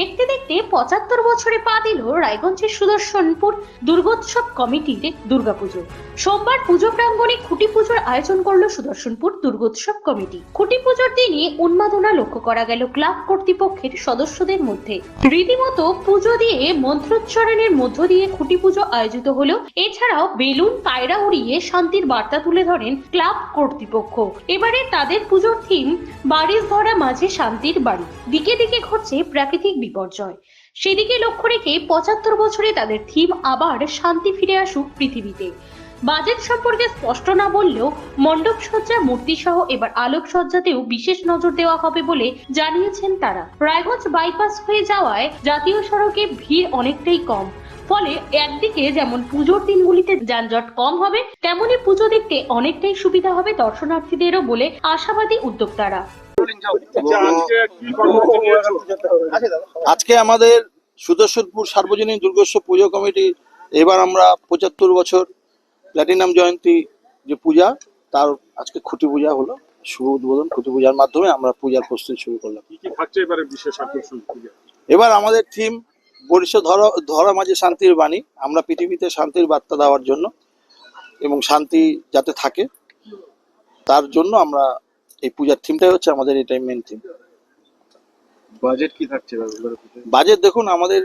দেখতে দেখতে পঁচাত্তর বছরে পা দিল রায়গঞ্জের সুদর্শনপুর দুর্গোৎসব কমিটির দুর্গাপুজো। সোমবার পুজো প্রাঙ্গণে খুঁটি পুজোর আয়োজন করল সুদর্শনপুর দুর্গোৎসব কমিটি। খুঁটি পুজোর দিনে উন্মাদনা লক্ষ্য করা গেল ক্লাব কর্তৃপক্ষের সদস্যদের মধ্যে। রীতিমতো পুজো দিয়ে মন্ত্রোচ্চারণের মধ্য দিয়ে খুঁটি পুজো আয়োজিত হলো। এছাড়াও বেলুন, পায়রা উড়িয়ে শান্তির বার্তা তুলে ধরেন ক্লাব কর্তৃপক্ষ। এবারে তাদের পুজোর থিম বাড়ির ধরা মাঝে শান্তির বাড়ি। দিকে দিকে ঘটছে প্রাকৃতিক বিপর্যয় সেদিকে লক্ষ্য রেখে পঁচাত্তর বছরে তাদের থিম আবার শান্তি ফিরে আসুক পৃথিবীতে। বাজেট সম্পর্কে স্পষ্ট না বললেও মণ্ডপ সজ্জা মূর্তি সহ এবার আলোক সজ্জাতেও বিশেষ নজর দেওয়া হবে বলে জানিয়েছেন তারা। রায়গঞ্জ বাইপাস হয়ে যাওয়ায় জাতীয় সড়কে ভিড় অনেকটাই কম। ফলে একদিকে যেমন পুজোর দিনগুলিতে যানজট কম হবে, তেমনি পুজো দেখতে অনেকটাই সুবিধা হবে দর্শনার্থীদেরও বলে আশাবাদী উদ্যোক্তারা। আজকে আমাদের সুদর্শনপুর সার্বজনীন দুর্গোৎসব পুজো কমিটি এবার আমরা পঁচাত্তর বছর প্ল্যাটিনাম জয়ন্তী যে পূজা তার আজকে খুঁটি পূজা হলো শুভ উদ্বোধন খুঁটি পূজার মাধ্যমে আমরা পূজার প্রস্তুতি শুরু করলাম। এবারে আমাদের থিম বরিষ্ঠ ধরা ধরা মাঝে শান্তির বাণী। আমরা পৃথিবীতে শান্তির বার্তা দেওয়ার জন্য এবং শান্তি যাতে থাকে তার জন্য আমরা এই পূজার থিমটাই হচ্ছে আমাদের এটাই মেন থিম বাজেট কি থাকছে? বাজেট দেখুন আমাদের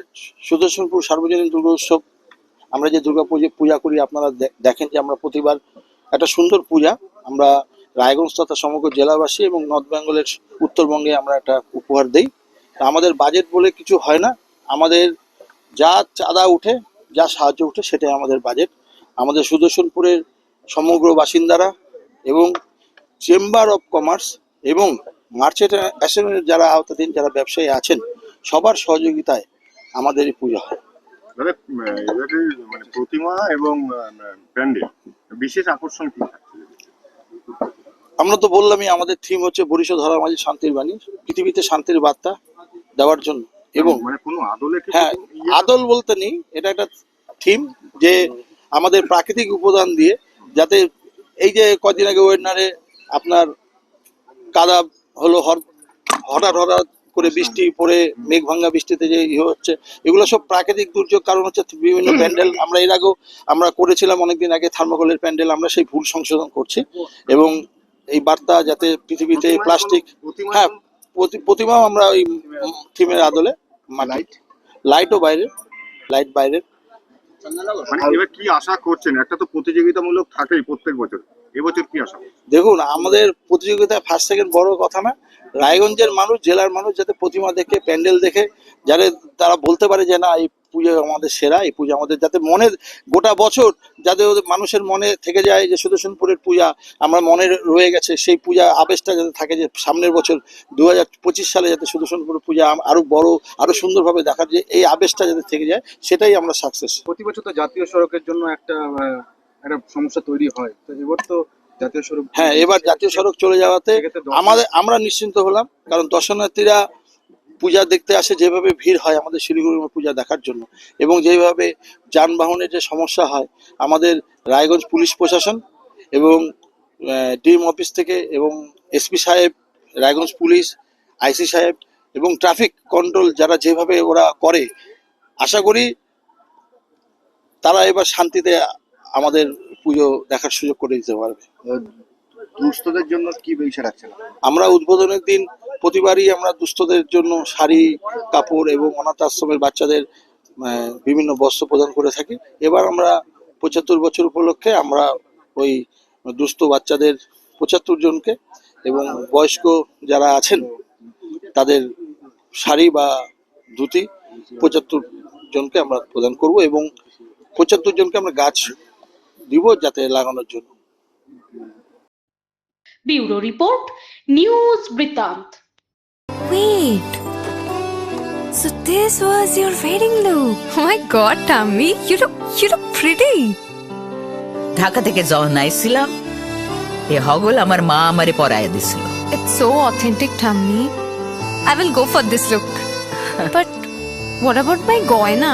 সুদর্শনপুর সার্বজনীন দুর্গোৎসব আমরা যে দুর্গা পুজো পূজা করি আপনারা দেখেন যে আমরা প্রতিবার একটা সুন্দর পূজা। আমরা রায়গঞ্জ তথা সমগ্র জেলাবাসী এবং নর্থ বেঙ্গলের উত্তরবঙ্গে আমরা একটা উপহার দেই। আমাদের বাজেট বলে কিছু হয় না। আমাদের যা চাঁদা উঠে যা সাহায্য উঠে সেটাই আমাদের বাজেট আমাদের সুদর্শনপুরের সমগ্র বাসিন্দারা এবং চেম্বার অফ কমার্স এবং মার্চেন্ট অ্যাসোসিয়েশনের যারা আওতাধীন যারা ব্যবসায়ী আছেন সবার সহযোগিতায় আমাদের এই পূজা হয়। এবারে মানে প্রতিমা এবং প্যান্ডেল বিশেষ আকর্ষণ কি আমরা তো বললামই আমাদের থিম হচ্ছে বরিশ ধরা মাঝে শান্তির বাণী পৃথিবীতে শান্তির বার্তা দেওয়ার জন্য এবং মানে কোনো আদলে হ্যাঁ ইয়ে আদল বলতে নেই এটা একটা থিম যে আমাদের প্রাকৃতিক উপাদান দিয়ে যাতে এই যে কদিন আগে ওয়েনারে আপনার কাদা হলো হঠাৎ হঠাৎ করে বৃষ্টি পড়ে মেঘ ভাঙ্গা বৃষ্টিতে যে ইয়ে হচ্ছে এগুলো সব প্রাকৃতিক দুর্যোগ কারণ হচ্ছে বিভিন্ন প্যান্ডেল আমরা এর আগেও আমরা করেছিলাম অনেকদিন আগে থার্মোকলের প্যান্ডেল আমরা সেই ভুল সংশোধন করছি। এবং এই বার্তা যাতে পৃথিবীতে প্লাস্টিক হ্যাঁ প্রতি- প্রতিমাও আমরা ওই থিমের আদলে লাইট লাইটও বাইরে লাইট বাইরে। মানে এবার কি আশা করছেন? একটা তো প্রতিযোগিতামূলক থাকেই প্রত্যেক বছর। এবছর কি আশা দেখুন আমাদের প্রতিযোগিতায় ফার্স্ট সেকেন্ড বড় কথা না রায়গঞ্জের মানুষ জেলার মানুষ যাতে প্রতিমা দেখে প্যান্ডেল দেখে যাতে তারা বলতে পারে যে না এই পুজো আমাদের সেরা এই পুজো আমাদের যাতে মনে গোটা বছর যাতে ওদের মানুষের মনে থেকে যায় যে সুদর্শনপুরের পূজা আমরা মনে রয়ে গেছে সেই পূজা আবেশটা যাতে থাকে যে সামনের বছর দু হাজার পঁচিশ সালে যাতে সুদর্শনপুরের পূজা আরও বড় আরও সুন্দরভাবে দেখার যে এই আবেশটা যাতে থেকে যায় সেটাই আমরা সাকসেস প্রতি বছর তো জাতীয় সড়কের জন্য একটা একটা সমস্যা তৈরি হয়। তো এবার তো জাতীয় সড়ক হ্যাঁ এবার জাতীয় সড়ক চলে যাওয়াতে আমাদের আমরা নিশ্চিন্ত হলাম কারণ দর্শনার্থীরা পূজা দেখতে আসে যেভাবে ভিড় হয় আমাদের শিলিগুড়ি পূজা দেখার জন্য। এবং যেভাবে যানবাহনের যে সমস্যা হয় আমাদের রায়গঞ্জ পুলিশ প্রশাসন এবং ডিএম অফিস থেকে এবং এসপি সাহেব রায়গঞ্জ পুলিশ আইসি সাহেব এবং ট্রাফিক কন্ট্রোল যারা যেভাবে ওরা করে আশা করি তারা এবার শান্তিতে আমাদের পুজো দেখার সুযোগ করে দিতে পারবে। দুস্থদের জন্য কি ব্যবসা রাখছেন? আমরা উদ্বোধনের দিন প্রতিবারই আমরা দুস্থদের জন্য শাড়ি কাপড় এবং অনাথ আশ্রমের বাচ্চাদের বিভিন্ন বস্ত্র প্রদান করে থাকি। এবার আমরা পঁচাত্তর বছর উপলক্ষে আমরা ওই দুস্থ বাচ্চাদের পঁচাত্তর জনকে এবং বয়স্ক যারা আছেন তাদের শাড়ি বা ধুতি পঁচাত্তর জনকে আমরা প্রদান করব এবং পঁচাত্তর জনকে আমরা গাছ দিব যাতে লাগানোর জন্য ব্যুরো রিপোর্ট নিউজ বৃত্তান্ত Wait. So this was your wedding look. Oh my god, Tammy, you look you look pretty. Dhaka থেকে যখন আইছিলাম এ হগল আমার মা আমারে পরায় দিছিল It's so authentic, Tammy. I will go for this look. but what about my goina?